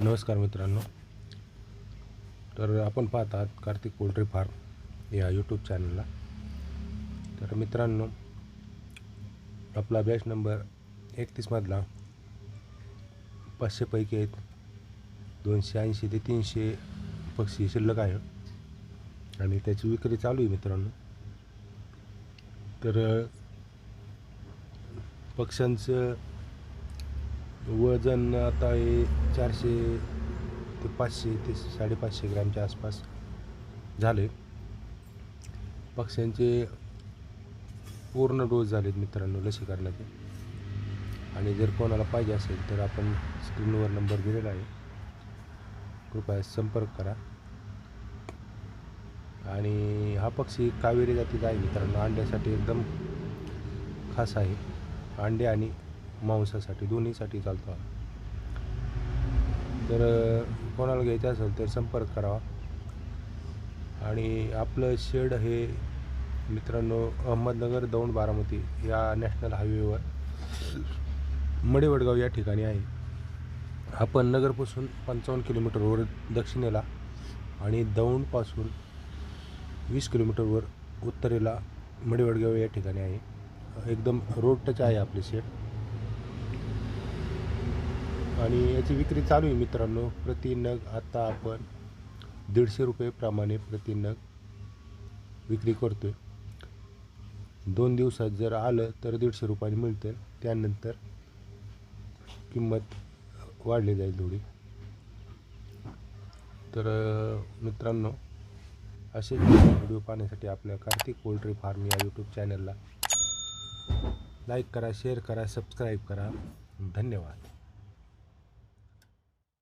नमस्कार मित्रांनो. तर आपण पाहत आहात कार्तिक पोल्ट्री फार्म या यूट्यूब चॅनलला तर मित्रांनो आपला बॅच नंबर एकतीसमधला पाचशेपैकी आहेत. दोनशे ऐंशी ते तीनशे पक्षी शिल्लक आहे. आणि त्याची विक्री चालू आहे मित्रांनो. तर पक्ष्यांचं वजन आता आहे चारशे ते पाचशे ते साडेपाचशे ग्रॅमच्या आसपास झाले. पक्ष्यांचे पूर्ण डोस झालेत मित्रांनो लसीकरणाचे. आणि जर कोणाला पाहिजे असेल तर आपण स्क्रीनवर नंबर दिलेला आहे. कृपया संपर्क करा. आणि हा पक्षी कावेरी जातीचा आहे मित्रांनो. अंड्यासाठी एकदम खास आहे. अंडे आणि मांसासाठी दोन्हीसाठी चालतो हा. तर कोणाला घ्यायचं असेल तर संपर्क करावा. आणि आपलं शेड हे मित्रांनो अहमदनगर दौंड बारामती या नॅशनल हायवेवर मडेवडगाव या ठिकाणी आहे. आपण नगरपासून पंचावन्न किलोमीटरवर दक्षिणेला आणि दौंडपासून वीस किलोमीटरवर उत्तरेला मडेवडगाव या ठिकाणी आहे. एकदम रोड टच आहे आपले शेड. आणि याची विक्री चालू आहे मित्रांनो. प्रति नग आता आपण दीडशे रुपयेप्रमाणे प्रति नग विक्री करतोय. दोन दिवसात जर आलं तर दीडशे रुपयाने मिळतं त्यानंतर किंमत वाढली जाईल थोडी. तर मित्रांनो असे व्हिडिओ पाहण्यासाठी आपल्या कार्तिक पोल्ट्री फार्म या यूट्यूब चॅनलला लाईक करा शेअर करा सबस्क्राईब करा. धन्यवाद.